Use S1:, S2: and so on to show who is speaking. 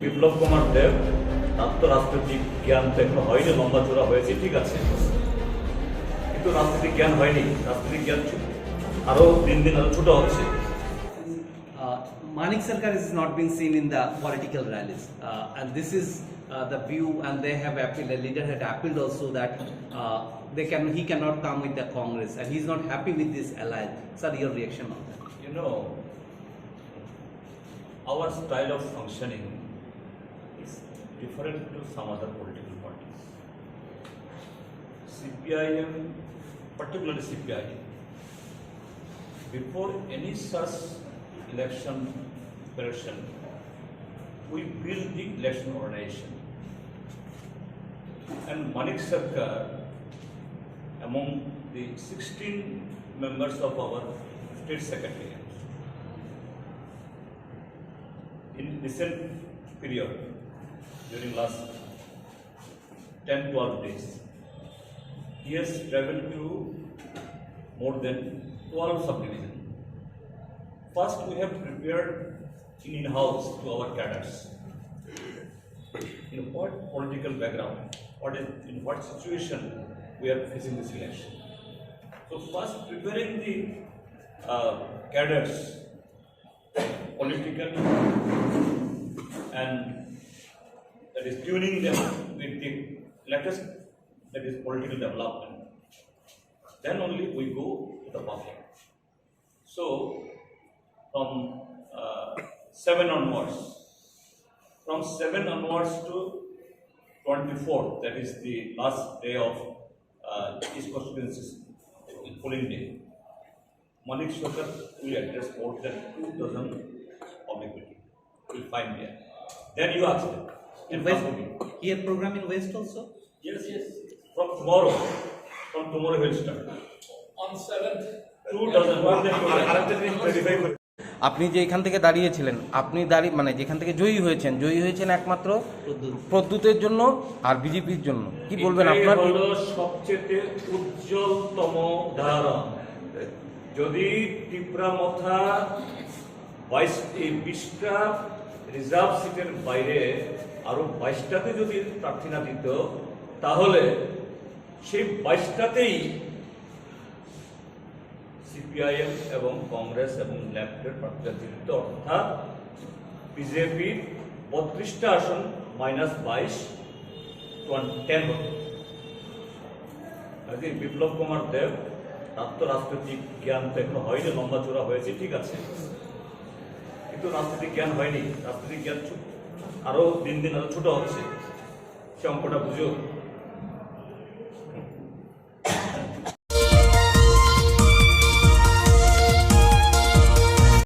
S1: বিপ্লব কুমার দেব তার তো রাজনৈতিক জ্ঞান তো এখনো হয়নি লম্বা চূড়া হয়েছে ঠিক আছে কিন্তু রাজনৈতিক জ্ঞান হয়নি রাজনৈতিক জ্ঞান ছো- আরো দিন দিন আরো ছোট হচ্ছে
S2: Uh, Manik Sarkar is not being seen in the political rallies, uh, and this is uh, the view. And they have appealed. The leader had appealed also that uh, they can he cannot come with the Congress, and he's not happy with this alliance. Sir, your reaction on that?
S1: you know, our style of functioning is different to some other political parties. CPIM, particularly CPIM, before any such election operation, we build the election organization. And Manik Sarkar, among the 16 members of our state secretariat, in recent period, during last 10, 12 days, he has traveled to more than 12 subdivisions. First, we have prepared in in-house to our cadres. In what political background, what is, in what situation we are facing this election. So first, preparing the uh, cadres, political and that is tuning them with the latest, that is political development. Then only we go to the public. So, from uh, 7 onwards, from 7 onwards to 24th, that is the last day of uh, East Constituency's polling day, Manik Shokar will address more than 2,000 public meeting. You will find there. Then you ask them.
S2: In West,
S1: West.
S2: he had program in West also.
S1: Yes, yes. From tomorrow, from tomorrow he will start.
S3: on seventh.
S1: Two dozen, more than two dozen. Verify করে-
S4: আপনি যে এখান থেকে দাঁড়িয়েছিলেন আপনি দাঁড়িয়ে মানে যেখান থেকে জয়ী হয়েছেন জয়ী হয়েছেন একমাত্র প্রদ্যুতের জন্য আর বিজেপির জন্য কি বলবেন আপনার
S1: হলো সবচেয়ে উজ্জ্বলতম উদাহরণ যদি টিপরামথা বাইশ এই বিশটা রিজার্ভ সিটের বাইরে আরও বাইশটাতে যদি প্রার্থী না দিত, তাহলে সেই বাইশটাতেই সিপিআইএম এবং কংগ্রেস এবং লেফটের প্রার্থীরা জিতত। অর্থাৎ বিজেপির বত্রিশটা আসন মাইনাস বাইশ টেন হতো। বিপ্লব কুমার দেব তার তো রাজনৈতিক জ্ঞান তো এখনও হয়নি, লম্বা চূড়া হয়েছে, ঠিক আছে। কিন্তু রাজনৈতিক জ্ঞান হয়নি। রাজনৈতিক জ্ঞান ছো- আরও দিন দিন আরও ছোট হচ্ছে। সে অঙ্কটা বুঝো।